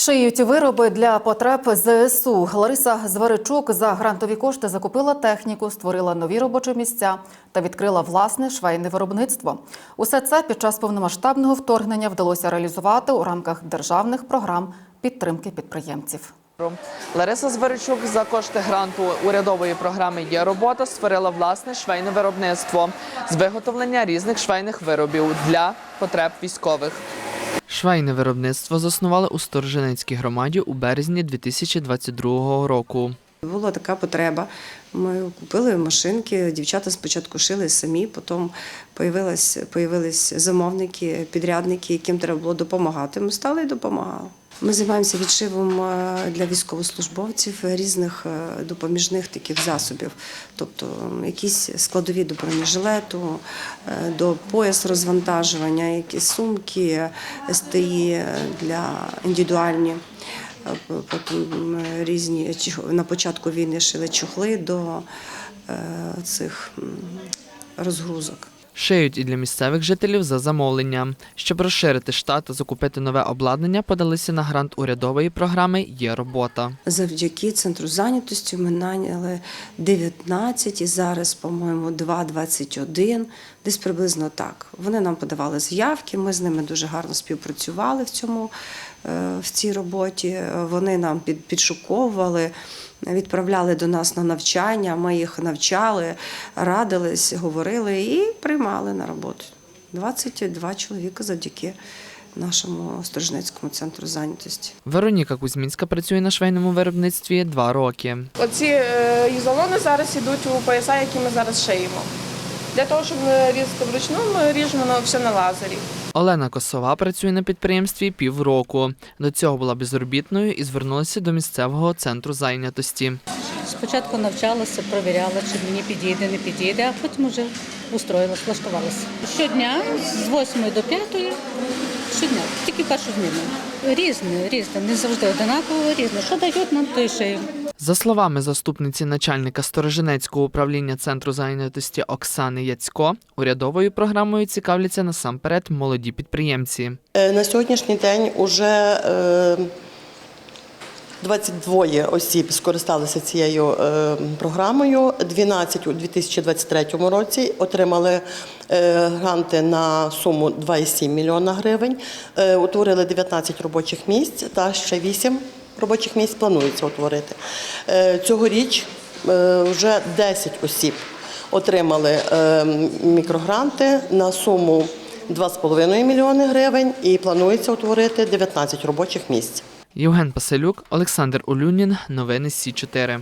Шиють вироби для потреб ЗСУ. Лариса Зверичук за грантові кошти закупила техніку, створила нові робочі місця та відкрила власне швейне виробництво. Усе це під час повномасштабного вторгнення вдалося реалізувати у рамках державних програм підтримки підприємців. Лариса Зверичук за кошти гранту урядової програми Є робота створила власне швейне виробництво з виготовлення різних швейних виробів для потреб військових. Швейне виробництво заснували у Сторженецькій громаді у березні 2022 року. Була така потреба. Ми купили машинки. Дівчата спочатку шили самі, потім появились, замовники, підрядники, яким треба було допомагати. Ми стали і допомагали. Ми займаємося відшивом е, для військовослужбовців різних е, допоміжних таких засобів, тобто якісь складові до бронежилету, е, до пояс розвантажування, якісь сумки, СТІ для індивідуальні. Потім різні на початку війни шили чохли до цих розгрузок. Шиють і для місцевих жителів за замовлення. Щоб розширити штат та закупити нове обладнання, подалися на грант урядової програми Є робота. Завдяки центру зайнятості ми наняли 19 і зараз, по-моєму, 2,21, десь приблизно так. Вони нам подавали заявки, ми з ними дуже гарно співпрацювали в цьому е, в цій роботі. Вони нам під, підшуковували. Відправляли до нас на навчання, ми їх навчали, радились, говорили і приймали на роботу. 22 чоловіка завдяки нашому Стрижницькому центру зайнятості. Вероніка Кузьмінська працює на швейному виробництві два роки. Оці е, ізолони зараз ідуть у пояса, які ми зараз шиємо. Для того, щоб не різати вручну, ми ріжемо на- все на лазері. Олена Косова працює на підприємстві півроку. До цього була безробітною і звернулася до місцевого центру зайнятості. Спочатку навчалася, провіряла, чи мені підійде, не підійде, а потім вже устроїлась, влаштувалася. Щодня з 8 до 5, щодня, тільки першу зміну. Різне, різне, не завжди одинаково, різне. Що дають нам, то й шиємо. За словами заступниці начальника Сторожинецького управління центру зайнятості Оксани Яцько, урядовою програмою цікавляться насамперед молоді підприємці. Е, На сьогоднішній день уже е, 22 осіб скористалися цією е, програмою. 12 у 2023 році отримали е, гранти на суму 2,7 мільйона гривень. Е, Утворили 19 робочих місць та ще 8 робочих місць планується утворити. Е, Цьогоріч е, вже 10 осіб отримали е, мікрогранти на суму 2,5 мільйони гривень і планується утворити 19 робочих місць. Євген Паселюк, Олександр Улюнін. Новини Сі 4